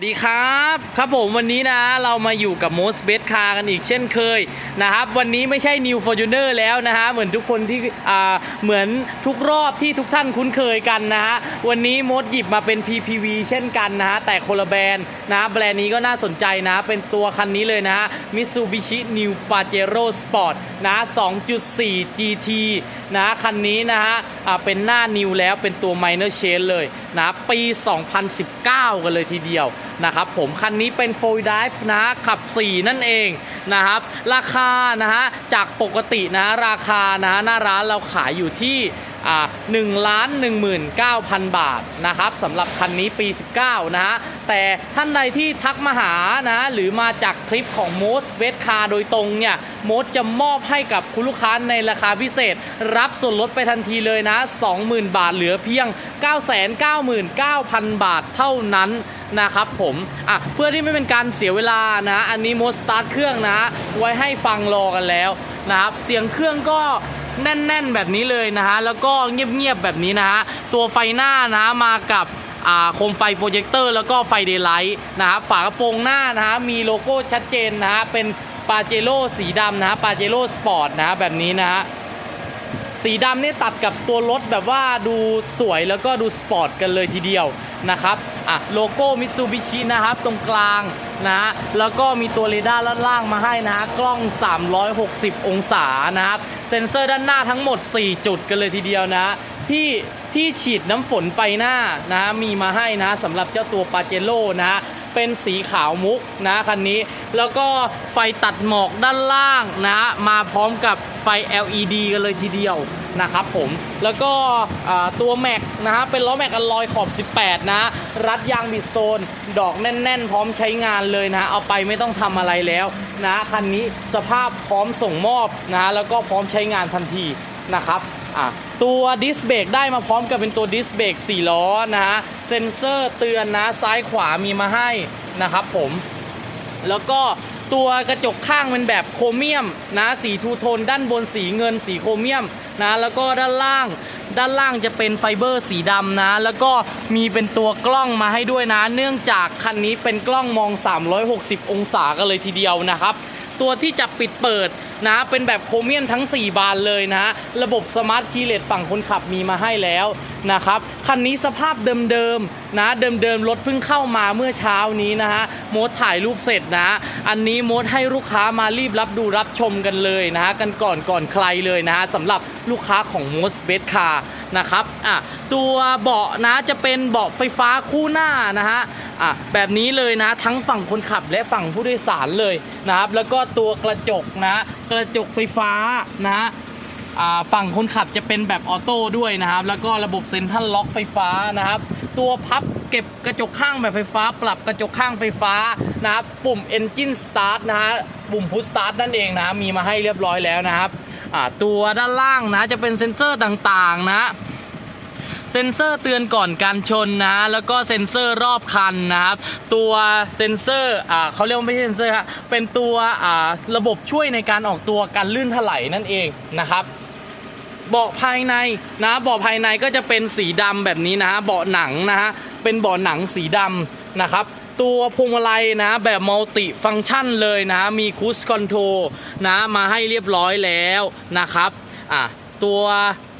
สวัสดีครับครับผมวันนี้นะเรามาอยู่กับ Most Best Car กันอีกเช่นเคยนะครับวันนี้ไม่ใช่ New Fortuner แล้วนะฮะเหมือนทุกคนที่อ่าเหมือนทุกรอบที่ทุกท่านคุ้นเคยกันนะฮะวันนี้มดหยิบมาเป็น PPV เช่นกันนะฮะแต่คนละแบรนด์นะฮะแบรนด์นี้ก็น่าสนใจนะเป็นตัวคันนี้เลยนะฮะ Mitsubishi New Pajero Sport นะ 2.4 GT นะคันนี้นะฮะเป็นหน้านิวแล้วเป็นตัว Minor Change เลยนะปี 2019 กันเลยทีเดียวนะครับผมคันนี้เป็น4 Drive นะขับ 4 นั่นเองนะครับราคานะฮะจากปกตินะราคานะหน้าร้านเราขายอยู่ที่ หนึ่งล้านหนึ่งหมื่นเก้าพันบาทนะครับสำหรับคันนี้ปี 19 นะฮะแต่ท่านใดที่ทักมาหานะหรือมาจากคลิปของ Most Best Car โดยตรงเนี่ยมดจะมอบให้กับคุณลูกค้าในราคาพิเศษ รับส่วนลดไปทันทีเลยนะ 20,000 บาทเหลือเพียง 999,000 บาทเท่านั้นนะครับผมอะเพื่อที่ไม่เป็นการเสียเวลานะ อันนี้โมดสตาร์ทเครื่องนะ ไว้ให้ฟังรอกันแล้วนะครับ เสียงเครื่องก็ แน่น ๆ แบบนี้เลยนะฮะแล้วก็เงียบ ๆ แบบนี้นะฮะตัวไฟหน้านะมากับโคมไฟโปรเจคเตอร์แล้วก็ไฟเดย์ไลท์นะครับฝากระโปรงหน้านะฮะมีโลโก้ชัดเจนนะฮะเป็นปาเจโร่สีดำนะฮะปาเจโร่สปอร์ตนะฮะแบบนี้นะฮะสีดำนี่ตัดกับตัวรถแบบว่าดูสวยแล้วก็ดูสปอร์ตกันเลยทีเดียวนะครับอะโลโก้มิตซูบิชินะครับตรงกลางนะฮะแล้วก็มีตัวเรดาร์ด้าล่างมาให้นะฮะกล้อง 360 องศานะครับ เซ็นเซอร์ด้านหน้าทั้งหมด 4 จุดกันเลยทีเดียวนะ ที่ที่ฉีดน้ำฝนไฟหน้านะมีมาให้นะสำหรับเจ้าตัวปาเจโร่นะ เป็นสีขาวมุกนะคันนี้ แล้วก็ไฟตัดหมอกด้านล่างนะ มาพร้อมกับไฟ LED กันเลยทีเดียวนะครับผมแล้วก็ตัวแม็กนะฮะเป็นล้อแม็กอลลอยขอบ 18 นะ รัดยางบิสโตน ดอกแน่น ๆ พร้อมใช้งานเลยนะเอาไปไม่ต้องทำอะไรแล้วนะคันนี้สภาพพร้อมส่งมอบนะแล้วก็พร้อมใช้งานทันที นะครับอะตัวดิสเบรกได้มาพร้อมกับเป็นตัวดิสเบรก4ล้อนะฮะเซ็นเซอร์เตือนนะซ้ายขวามีมาให้นะครับผมแล้วก็ตัวกระจกข้างเป็นแบบโครเมียมนะสีทูโทนด้านบนสีเงินสีโครเมียมนะแล้วก็ด้านล่างด้านล่างจะเป็นไฟเบอร์สีดำนะ แล้วก็มีเป็นตัวกล้องมาให้ด้วยนะ เนื่องจากคันนี้เป็นกล้องมอง 360 องศากันเลยทีเดียวนะครับ ตัวที่จะปิดเปิด นะเป็นแบบโครเมียมทั้ง 4 บานเลยนะระบบสมาร์ทคีย์เลสฝั่งคนขับมีมาให้แล้วนะครับคันนี้สภาพเดิมๆนะเดิมๆรถเพิ่งเข้ามาเมื่อเช้านี้นะฮะโมดถ่ายรูปเสร็จนะอันนี้โมดให้ลูกค้ามารีบรับดูรับชมกันเลยนะฮะกันก่อนก่อนใครเลยนะฮะสำหรับลูกค้าของ Most Best Car นะครับอะตัวเบาะนะจะเป็นเบาะไฟฟ้าคู่หน้านะฮะ อะแบบนี้เลยนะทั้งฝั่งคนขับและฝั่งผู้โดยสารเลยนะครับแล้วก็ตัวกระจกนะกระจกไฟฟ้านะอ่าฝั่งคนขับจะเป็นแบบออโต้ด้วยนะครับ แล้วก็ระบบเซ็นทรัลล็อกไฟฟ้านะครับ ตัวพับเก็บกระจกข้างแบบไฟฟ้า ปรับกระจกข้างไฟฟ้านะครับ ปุ่ม Engine Start นะฮะปุ่ม Push Start นั่นเองนะมีมาให้เรียบร้อยแล้วนะครับตัวด้านล่างนะจะเป็นเซ็นเซอร์ต่างๆนะ เซ็นเซอร์เตือนก่อนการชนนะ แล้วก็เซ็นเซอร์รอบคันนะครับ ตัวเซ็นเซอร์อ่าเขาเรียกว่าไม่ใช่เซ็นเซอร์ฮะเป็นตัวอ่าระบบช่วยในการออกตัวการลื่นถลายนั่นเองนะครับเบาะภายในนะเบาะภายในก็จะเป็นสีดำแบบนี้นะฮะเบาะหนังนะฮะเป็นเบาะหนังสีดำนะครับ ตัวพวงมาลัยนะแบบมัลติฟังก์ชันเลยนะมีคูสคอนโทรนะมาให้เรียบร้อยแล้วนะครับอะ ตัว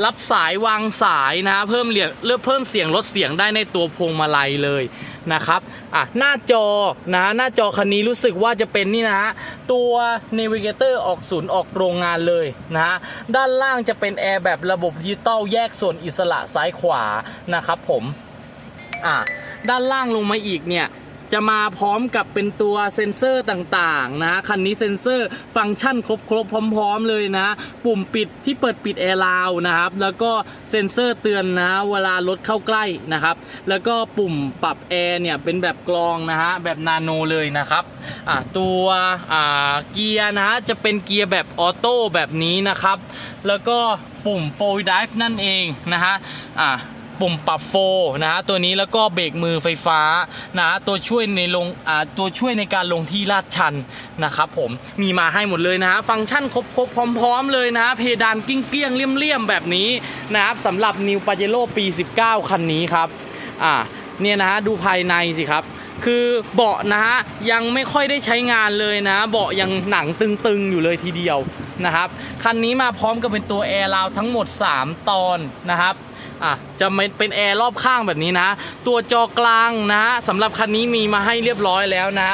รับสายวางสายนะเพิ่มเรียเลือกเพิ่มเสียงลดเสียงได้ในตัวพวงมาลัยเลยนะครับอะหน้าจอนะหน้าจอคันนี้รู้สึกว่าจะเป็นนี่นะฮะตัว Navigator ออกศูนย์ออกโรงงานเลยนะฮะด้านล่างจะเป็นแอร์แบบระบบดิจิตอลแยกส่วนอิสระซ้ายขวานะครับผมอะด้านล่างลงมาอีกเนี่ย จะมาพร้อมกับเป็นตัวเซ็นเซอร์ต่างๆนะคันนี้เซ็นเซอร์ฟังก์ชันครบๆพร้อม ๆ เลยนะ ปุ่มปิดที่เปิดปิดแอร์ลาวนะครับแล้วก็เซ็นเซอร์เตือนนะเวลารถเข้าใกล้นะครับ แล้วก็ปุ่มปรับแอร์เนี่ยเป็นแบบกรองนะฮะแบบนาโนเลยนะครับตัวเกียร์นะฮะจะเป็นเกียร์แบบออโต้แบบนี้นะครับ แล้วก็ปุ่ม4 drive นั่นเองนะฮะอะ ปุ่มปรับโฟนะฮะตัวนี้แล้วก็เบรกมือไฟฟ้านะตัวช่วยในลงอ่าตัวช่วยในการลงที่ลาดชันนะครับผมมีมาให้หมดเลยนะฮะฟังก์ชันครบครบพร้อม ๆ เลยนะเพดานกิ้งเกี้ยงๆเลี่ยมๆแบบนี้นะครับสำหรับ New Pajero ปี 19 คันนี้ครับอ่าเนี่ยนะฮะดูภายในสิครับคือเบาะนะฮะยังไม่ค่อยได้ใช้งานเลยนะ เบาะยังหนังตึงๆอยู่เลยทีเดียวนะครับคันนี้มาพร้อมกับเป็นตัวแอร์ราวทั้งหมด 3 ตอนนะครับ อะจะเป็นแอร์รอบข้างแบบนี้นะ ตัวจอกลางนะสำหรับคันนี้มีมาให้เรียบร้อยแล้วนะ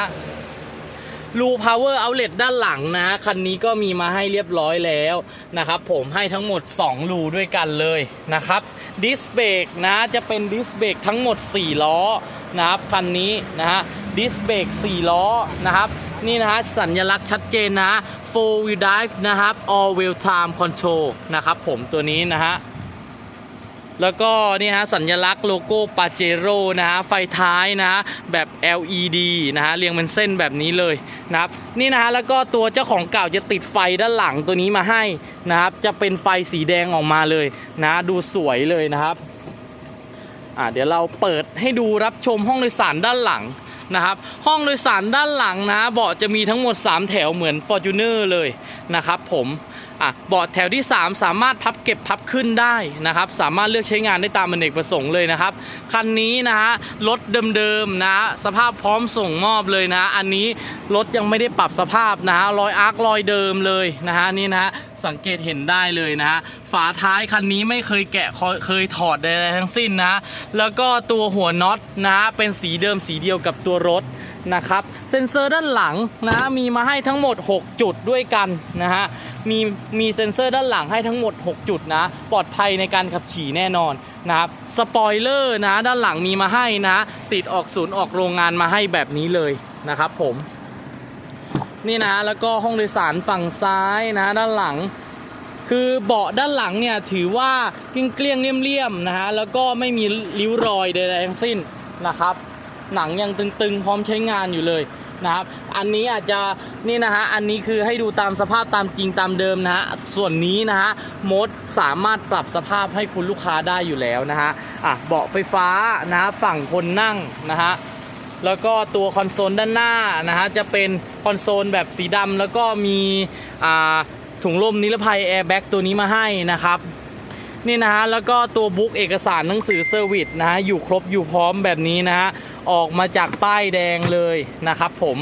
รูพาวเวอร์เอาเล t ด้านหลังนะ คันนี้ก็มีมาให้เรียบร้อยแล้วนะครับ ผมให้ทั้งหมด 2 รูด้วยกันเลยนะครับดิสเบรกนะจะเป็นดิสเบรกทั้งหมด 4 ล้อนะครับคันนี้นะฮะดิสเบรก4 ล้อนะครับนี่นะฮะสัญลักษณ์ชัดเจนนะ four wheel drive นะครับ all wheel time control นะครับผมตัวนี้นะฮะ แล้วก็นี่ฮะสัญลักษณ์โลโก้ปาเจโร่นะฮะไฟท้ายนะฮะแบบ LED นะฮะเรียงเป็นเส้นแบบนี้เลยนะครับนี่นะฮะแล้วก็ตัวเจ้าของเก่าจะติดไฟด้านหลังตัวนี้มาให้นะครับจะเป็นไฟสีแดงออกมาเลยนะดูสวยเลยนะครับอ่าเดี๋ยวเราเปิดให้ดูรับชมห้องโดยสารด้านหลังนะครับห้องโดยสารด้านหลังนะเบาะจะมีทั้งหมด 3 แถวเหมือน Fortuner เลยนะครับผม อะเบาะแถวที่ 3 สามารถพับเก็บพับขึ้นได้นะครับ สามารถเลือกใช้งานได้ตามอเนกประสงค์เลยนะครับ คันนี้นะฮะรถเดิมๆนะสภาพพร้อมส่งมอบเลยนะอันนี้รถยังไม่ได้ปรับสภาพนะฮะรอยอาร์ครอยเดิมเลยนะฮะนี่นะฮะสังเกตเห็นได้เลยนะฮะฝาท้ายคันนี้ไม่เคยแกะเคยถอดใดๆทั้งสิ้นนะ แล้วก็ตัวหัวน็อตนะฮะเป็นสีเดิมสีเดียวกับตัวรถนะครับ เซ็นเซอร์ด้านหลังนะมีมาให้ทั้งหมด 6 จุดด้วยกันนะฮะ มีมีเซ็นเซอร์ด้านหลังให้ทั้งหมด 6 จุดนะ ปลอดภัยในการขับขี่แน่นอนนะครับสปอยเลอร์นะด้านหลังมีมาให้นะ ติดออกศูนย์ออกโรงงานมาให้แบบนี้เลยนะครับผม นี่นะแล้วก็ห้องโดยสารฝั่งซ้ายนะด้านหลังคือเบาะด้านหลังเนี่ยถือว่าเกลี้ยงเลี่ยมๆนะฮะแล้วก็ไม่มีริ้วรอยใดๆทั้งสิ้นนะครับ หนังยังตึงๆ พร้อมใช้งานอยู่เลย นะครับ อันนี้อาจจะนี่นะฮะ อันนี้คือให้ดูตามสภาพตามจริงตามเดิมนะฮะ ส่วนนี้นะฮะมดสามารถปรับสภาพให้คุณลูกค้าได้อยู่แล้วนะฮะ อะเบาะไฟฟ้านะฮะฝั่งคนนั่งนะฮะแล้วก็ตัวคอนโซลด้านหน้านะฮะจะเป็นคอนโซลแบบสีดำแล้วก็มีอ่าถุงลมนิรภัยแอร์แบ็กตัวนี้มาให้นะครับนี่นะฮะแล้วก็ตัวบุ๊กเอกสารหนังสือเซอร์วิสนะฮะอยู่ครบอยู่พร้อมแบบนี้นะฮะ ออกมาจากป้ายแดงเลยนะครับผม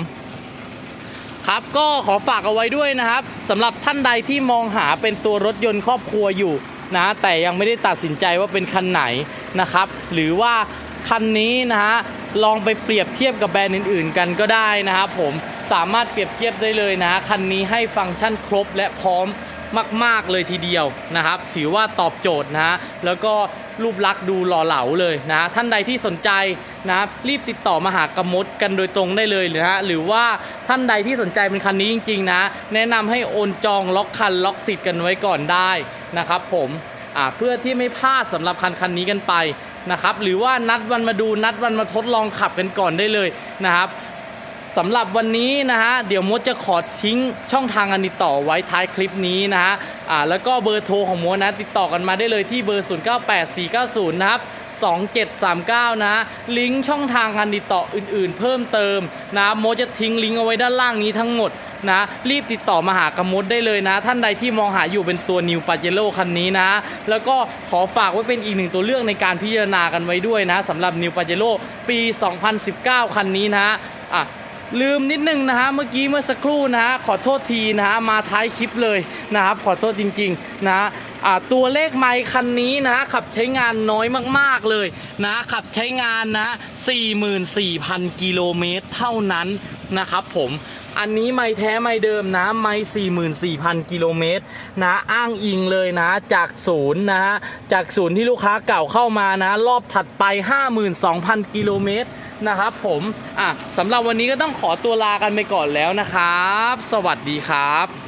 ครับก็ขอฝากเอาไว้ด้วยนะครับสำหรับท่านใดที่มองหาเป็นตัวรถยนต์ครอบครัวอยู่นะแต่ยังไม่ได้ตัดสินใจว่าเป็นคันไหนนะครับ หรือว่าคันนี้นะฮะลองไปเปรียบเทียบกับแบรนด์อื่น ๆ กันก็ได้นะครับผมสามารถเปรียบเทียบได้เลยนะคันนี้ให้ฟังก์ชันครบและพร้อมมาก ๆ เลยทีเดียวนะครับ ถือว่าตอบโจทย์นะฮะแล้วก็ รูปลักษณ์ดูหล่อเหลาเลยนะท่านใดที่สนใจนะรีบติดต่อมาหากรมดกันโดยตรงได้เลยนะฮะหรือว่าท่านใดที่สนใจเป็นคันนี้จริงๆนะแนะนำให้โอนจองล็อกคันล็อกสิทธิ์กันไว้ก่อนได้นะครับผมเพื่อที่ไม่พลาดสำหรับคันคันนี้กันไปนะครับหรือว่านัดวันมาดูนัดวันมาทดลองขับกันก่อนได้เลยนะครับ สำหรับวันนี้นะฮะเดี๋ยวมดจะขอทิ้งช่องทางการติดต่อไว้ท้ายคลิปนี้นะฮะอ่าแล้วก็เบอร์โทรของมดนะติดต่อกันมาได้เลยที่เบอร์ 098490นะครับ2739 นะฮะลิงก์ช่องทางการติดต่ออื่นๆ เพิ่มเติมนะโมดจะทิ้งลิงก์เอาไว้ด้านล่างนี้ทั้งหมดนะรีบติดต่อมาหากระมดได้เลยนะ ท่านใดที่มองหาอยู่เป็นตัว New p a j e r o คันนี้นะ แล้วก็ขอฝากไว้เป็นอีกหนึ่งตัวเลือกในการพิจารณากันไว้ด้วยนะสำหรับ New p a j e r o ปี 2019 คันนี้นะฮะอะ ลืมนิดนึงนะฮะเมื่อกี้เมื่อสักครู่นะฮะขอโทษทีนะฮะมาท้ายคลิปเลยนะครับขอโทษจริงๆนะฮะตัวเลขไมค์คันนี้นะฮะขับใช้งานน้อยมากๆเลยนะขับใช้งานนะ44,000 กิโลเมตรเท่านั้นนะครับผมอันนี้ไม่แท้ไม่เดิมนะไม่44,000 กิโลเมตรนะอ้างอิงเลยนะจากศูนย์นะฮะจากศูนย์ที่ลูกค้าเก่าเข้ามานะรอบถัดไป 52,000 กิโลเมตร นะครับผมอะสำหรับวันนี้ก็ต้องขอตัวลากันไปก่อนแล้วนะครับ สวัสดีครับ